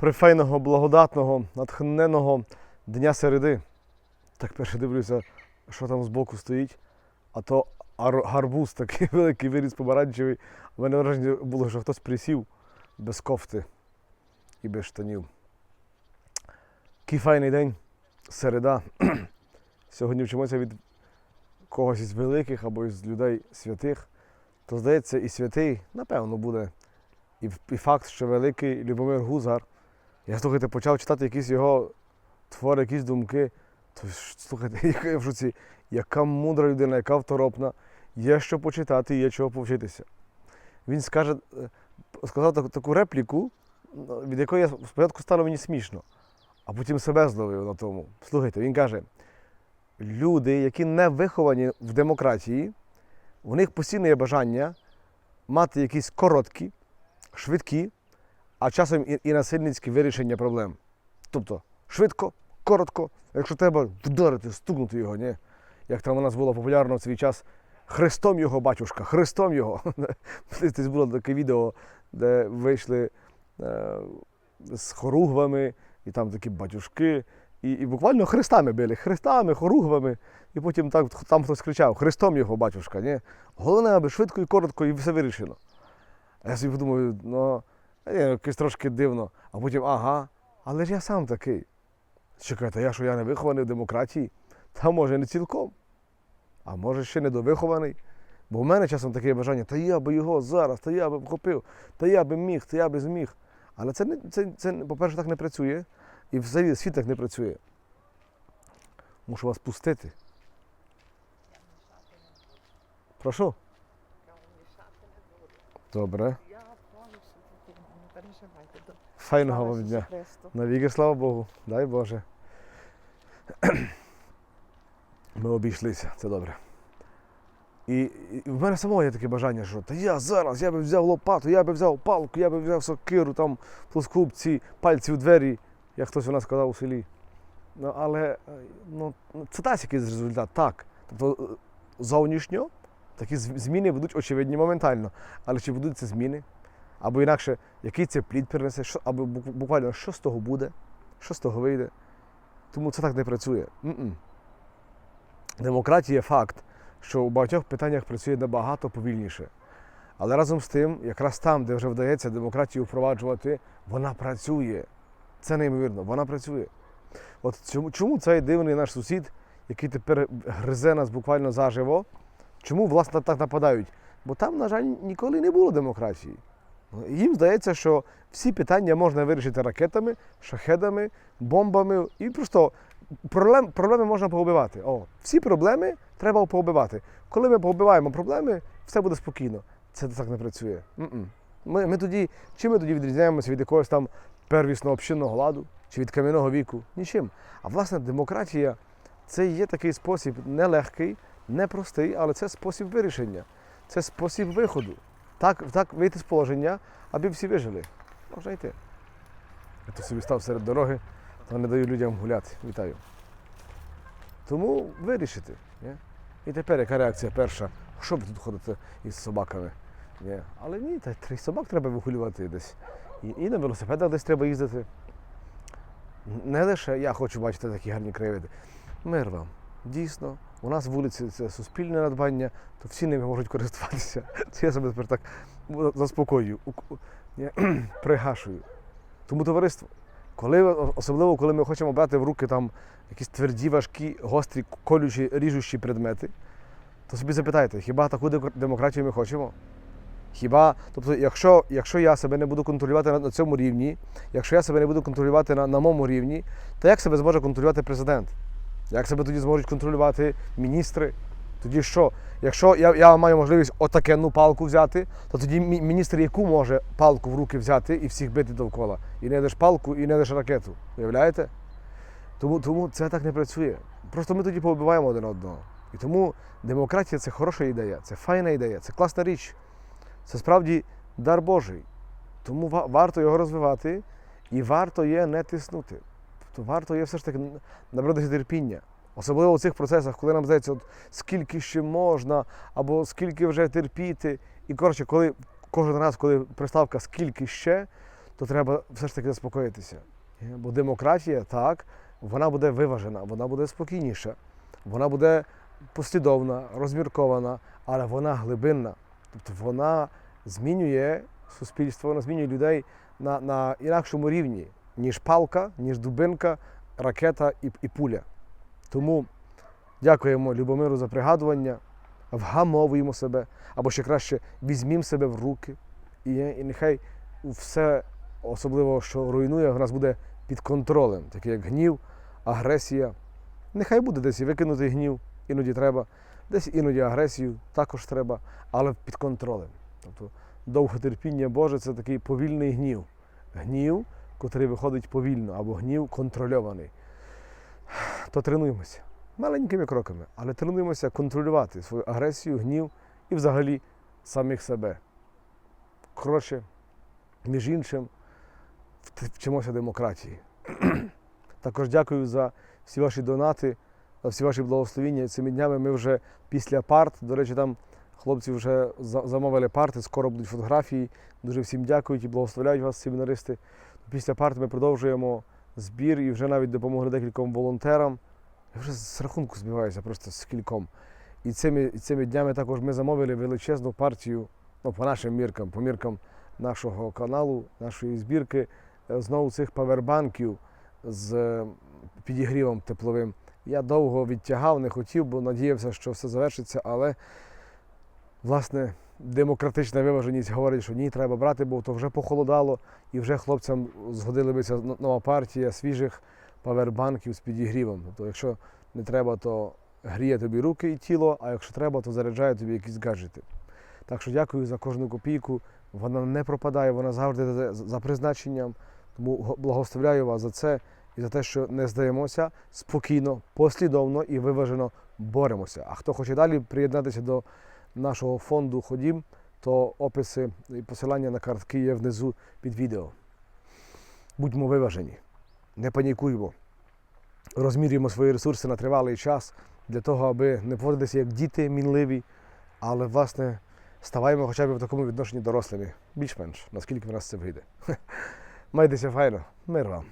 прифайного, благодатного, натхненного дня середи. Так перше дивлюся, що там збоку стоїть, а то гарбуз такий великий виріс помаранчевий. У мене враження було, що хтось присів без кофти і без штанів. Який файний день, середа. Сьогодні вчимося від когось із великих або із людей святих. То здається, і святий, напевно, буде. І, і факт, що великий Любомир Гузар. Я слухайте, почав читати якісь його твори, якісь думки. То слухайте, я в шоці, яка мудра людина, яка второпна, є що почитати, є чого повчитися. Він скаже, е, сказав таку, таку репліку, від якої я спочатку стало мені смішно, а потім себе зловив на тому. Слухайте, він каже: люди, які не виховані в демократії, у них постійно є бажання мати якісь короткі, швидкі, а часом і, і насильницькі вирішення проблем. Тобто швидко, коротко, якщо треба вдарити, стукнути його, ні? Як там у нас було популярно в свій час Христом його батюшка, Христом його. Десь було таке відео, де вийшли е, з хоругвами, і там такі батюшки, і, і буквально хрестами били, хрестами, хоругвами. І потім так, там хтось кричав Христом його батюшка. Ні? Головне, аби швидко і коротко, і все вирішено. А я собі подумаю, ну, якось трошки дивно. А потім, ага, але ж я сам такий. Чекайте, я що я не вихований в демократії? Та може не цілком. А може ще недовихований. Бо в мене часом таке бажання, та я би його зараз, та я би вхопив, та я би міг, та я би зміг. Але це, не, це, це по-перше, так не працює. І взагалі світ так не працює. Мушу вас пустити. Прошу. Добре. Переживайте. Файного вам дня. Навіки, слава Богу. Дай Боже. Ми обійшлися, це добре. І, і в мене самого є таке бажання, що та я зараз, я би взяв лопату, я би взяв палку, я би взяв сокиру, там плоскубці, пальці в двері, як хтось у нас сказав у селі. Ну, але е, ну, це дасть якийсь результат, так. Тобто е, зовнішньо такі зміни будуть очевидні моментально. Але чи будуть це зміни? Або інакше, який це плід принесе, що, або буквально що з того буде, що з того вийде. Тому це так не працює. М-м. Демократія факт, що у багатьох питаннях працює набагато повільніше. Але разом з тим, якраз там, де вже вдається демократію впроваджувати, вона працює. Це неймовірно, вона працює. От чому, чому цей дивний наш сусід, який тепер гризе нас буквально заживо, чому власне так нападають? Бо там, на жаль, ніколи не було демократії. Їм здається, що всі питання можна вирішити ракетами, шахедами, бомбами і просто проблем, проблеми можна поубивати. О, всі проблеми треба поубивати. Коли ми поубиваємо проблеми, все буде спокійно. Це так не працює. Ми, ми тоді, чим ми тоді відрізняємося від якогось там первісного общинного ладу чи від кам'яного віку? Нічим. А власне демократія це є такий спосіб нелегкий, непростий, але це спосіб вирішення, це спосіб виходу. Так, так вийти з положення, аби всі вижили. Можна йти. Я тут собі став серед дороги, то не даю людям гуляти. Вітаю. Тому вирішити. Ні? І тепер яка реакція перша? Що ви тут ходите із собаками? Ні. Але ні, та три собак треба вигулювати десь. І, і на велосипедах десь треба їздити. Не лише я хочу бачити такі гарні краєвиди. Мир вам. Дійсно, у нас вулиці це суспільне надбання, то всі ними можуть користуватися. Це я себе тепер так заспокоюю, пригашую. Тому товариство, коли, особливо коли ми хочемо брати в руки там якісь тверді, важкі, гострі, колючі, ріжущі предмети, то собі запитайте, хіба таку демократію ми хочемо? Хіба, тобто, якщо, якщо я себе не буду контролювати на, на цьому рівні, якщо я себе не буду контролювати на, на моєму рівні, то як себе зможе контролювати президент? Як себе тоді зможуть контролювати міністри? Тоді що? Якщо я, я маю можливість отакенну палку взяти, то тоді міністр яку може палку в руки взяти і всіх бити довкола? І не лише палку, і не лише ракету. Уявляєте? Тому, тому це так не працює. Просто ми тоді повбиваємо один одного. І тому демократія це хороша ідея, це файна ідея, це класна річ. Це справді дар Божий. Тому варто його розвивати і варто є не тиснути. Тобто варто є все ж таки набратися терпіння. Особливо в цих процесах, коли нам здається, от скільки ще можна, або скільки вже терпіти. І коротше, коли кожен раз, коли приставка скільки ще, то треба все ж таки заспокоїтися. Е, Бо демократія, так, вона буде виважена, вона буде спокійніша, вона буде послідовна, розміркована, але вона глибинна. Тобто вона змінює суспільство, вона змінює людей на, на інакшому рівні, ніж палка, ніж дубинка, ракета і, і пуля. Тому дякуємо Любомиру за пригадування, вгамовуємо себе, або ще краще візьмімо себе в руки, і, і нехай все, особливо, що руйнує, в нас буде під контролем, таке як гнів, агресія. Нехай буде десь і викинути гнів, іноді треба, десь іноді агресію також треба, але під контролем. Тобто довготерпіння Боже це такий повільний гнів. Гнів, котрий виходить повільно, або гнів контрольований. То тренуємося маленькими кроками, але тренуємося контролювати свою агресію, гнів і взагалі самих себе. Коротше, між іншим, вчимося демократії. Також дякую за всі ваші донати, за всі ваші благословіння. Цими днями ми вже після парт. До речі, там хлопці вже замовили парти, скоро будуть фотографії. Дуже всім дякують і благословляють вас, семінаристи. Після парт ми продовжуємо збір і вже навіть допомогли декільком волонтерам. Я вже з рахунку збиваюся просто з кільком. І цими, цими днями також ми замовили величезну партію, ну, по нашим міркам, по міркам нашого каналу, нашої збірки, е, знову цих павербанків з е, підігрівом тепловим. Я довго відтягав, не хотів, бо надіявся, що все завершиться, але власне демократична виваженість говорить, що ні, треба брати, бо то вже похолодало, і вже хлопцям згодилася нова партія свіжих павербанків з підігрівом. Тобто, якщо не треба, то гріє тобі руки і тіло, а якщо треба, то заряджає тобі якісь гаджети. Так що дякую за кожну копійку. Вона не пропадає, вона завжди за- за призначенням. Тому благословляю вас за це і за те, що не здаємося спокійно, послідовно і виважено боремося. А хто хоче далі приєднатися до нашого фонду Ходім, то описи і посилання на картки є внизу під відео. Будьмо виважені, не панікуймо, розмірюємо свої ресурси на тривалий час для того, аби не поводитися як діти мінливі, але власне ставаємо хоча б в такому відношенні дорослими, більш-менш, наскільки в нас це вийде. Майтеся файно, мир вам.